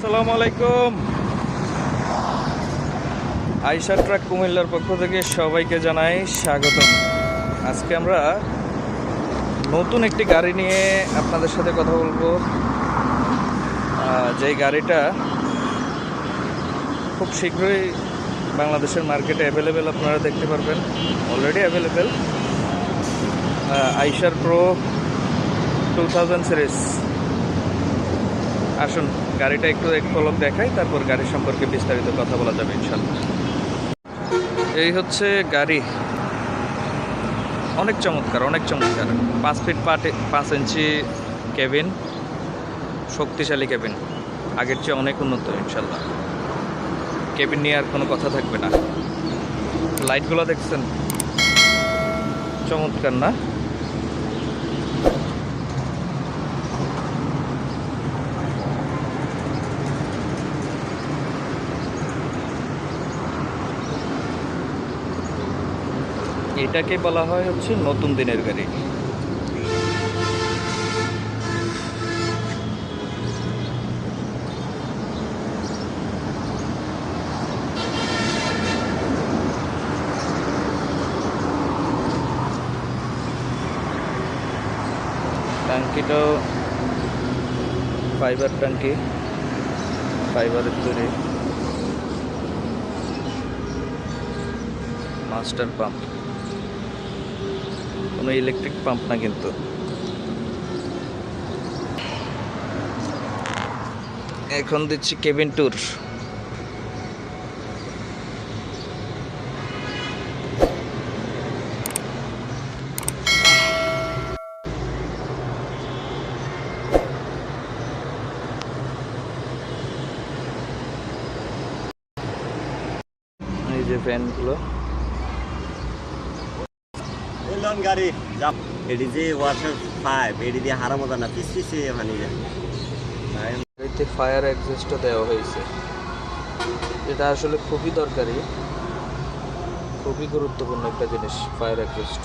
আসসালামু আলাইকুম। আইসা ট্রাক কুমিল্লার পক্ষ থেকে সবাইকে জানাই স্বাগতম। আজকে আমরা নতুন একটি গাড়ি নিয়ে আপনাদের সাথে কথা বলব। যেই গাড়িটা খুব শীঘ্রই বাংলাদেশের মার্কেটে অ্যাভেলেবেল আপনারা দেখতে পারবেন already available Eicher pro two thousand series আসুন, গাড়িটা একটু এক পলক দেখাই, তারপর গাড়ি সম্পর্কে বিস্তারিত কথা বলা যাবে ইনশাল্লাহ এই হচ্ছে গাড়ি। অনেক চমৎকার অনেক চমৎকার। পাঁচ ফিট পাট পাঁচ ইঞ্চি কেবিন শক্তিশালী কেবিন আগের চেয়ে অনেক উন্নত ইনশাল্লাহ কেবিন নিয়ে আর কোনো কথা থাকবে না। লাইটগুলো দেখছেন? চমৎকার না? এটাকে বলা হয় হচ্ছে নতুন দিনের গাড়ি। ট্যাঙ্কিটাও ফাইবার ট্যাঙ্কি ফাইবারের তৈরি। Master pump. কোনো ইলেকট্রিক পাম্প না কিন্তু। এখন দিচ্ছি কেবিন ট্যুর এই যে ফ্যানগুলো এলন গাড়ি। যাব এডি যে ওয়াটার পাইপ এটি দিয়ে হারা মজা না পিস পিসে মানে যায় এতে ফায়ার এক্সস্টও দেওয়া হয়েছে। এটা আসলে খুবই দরকারি। খুবই গুরুত্বপূর্ণ একটা জিনিস ফায়ার এক্সস্ট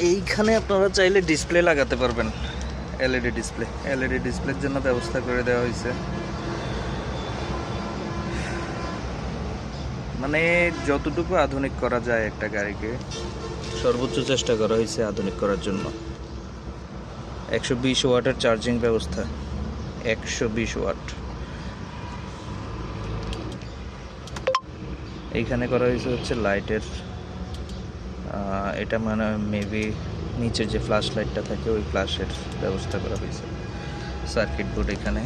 এইখানে আপনারা চাইলে ডিসপ্লে লাগাতে পারবেন। এলইডি ডিসপ্লে এলইডি ডিসপ্লের জন্য ব্যবস্থা করে দেওয়া হয়েছে। মানে যতটুকু আধুনিক করা যায় একটা গাড়িকে। সর্বোচ্চ চেষ্টা করা হয়েছে আধুনিক করার জন্য। একশো বিশ ওয়াটের চার্জিং ব্যবস্থা। একশো বিশ ওয়াট। এইখানে করা হয়েছে হচ্ছে লাইটের এটা মানে মেবি নিচের যে ফ্ল্যাশ লাইটটা থাকে, ওই ফ্ল্যাশের ব্যবস্থা করা হয়েছে। সার্কিট বোর্ড এখানে।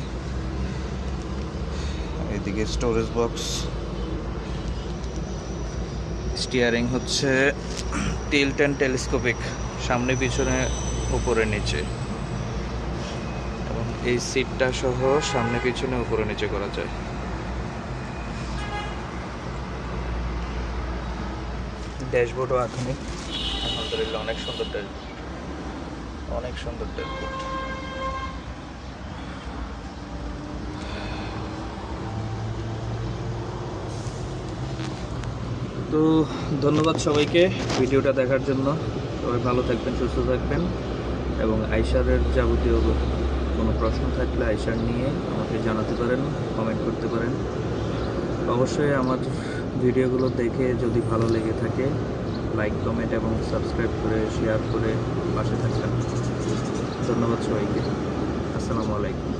এদিকে স্টোরেজ বক্স স্টিয়ারিং হচ্ছে টিল্ট অ্যান্ড টেলিস্কোপিক সামনে, পিছনে, উপরে, নিচে। এবং এই সিটটা সহ সামনে, পিছনে, উপরে, নিচে করা যায়। ড্যাশবোর্ডও আধুনিক আলহামদুলিল্লাহ অনেক সুন্দর ড্যাশবোর্ড। অনেক সুন্দর ড্যাশবোর্ড। তো ধন্যবাদ সবাইকে ভিডিওটা দেখার জন্য। সবাই ভালো থাকবেন সুস্থ থাকবেন। এবং আইসারের যাবতীয় কোনো প্রশ্ন থাকলে আইসার নিয়ে আমাকে জানাতে পারেন কমেন্ট করতে পারেন। অবশ্যই আমার ভিডিওগুলো দেখে যদি ভালো লেগে থাকে লাইক কমেন্ট এবং সাবস্ক্রাইব করে শেয়ার করে পাশে থাকবেন। ধন্যবাদ সবাইকে। আসসালামু আলাইকুম।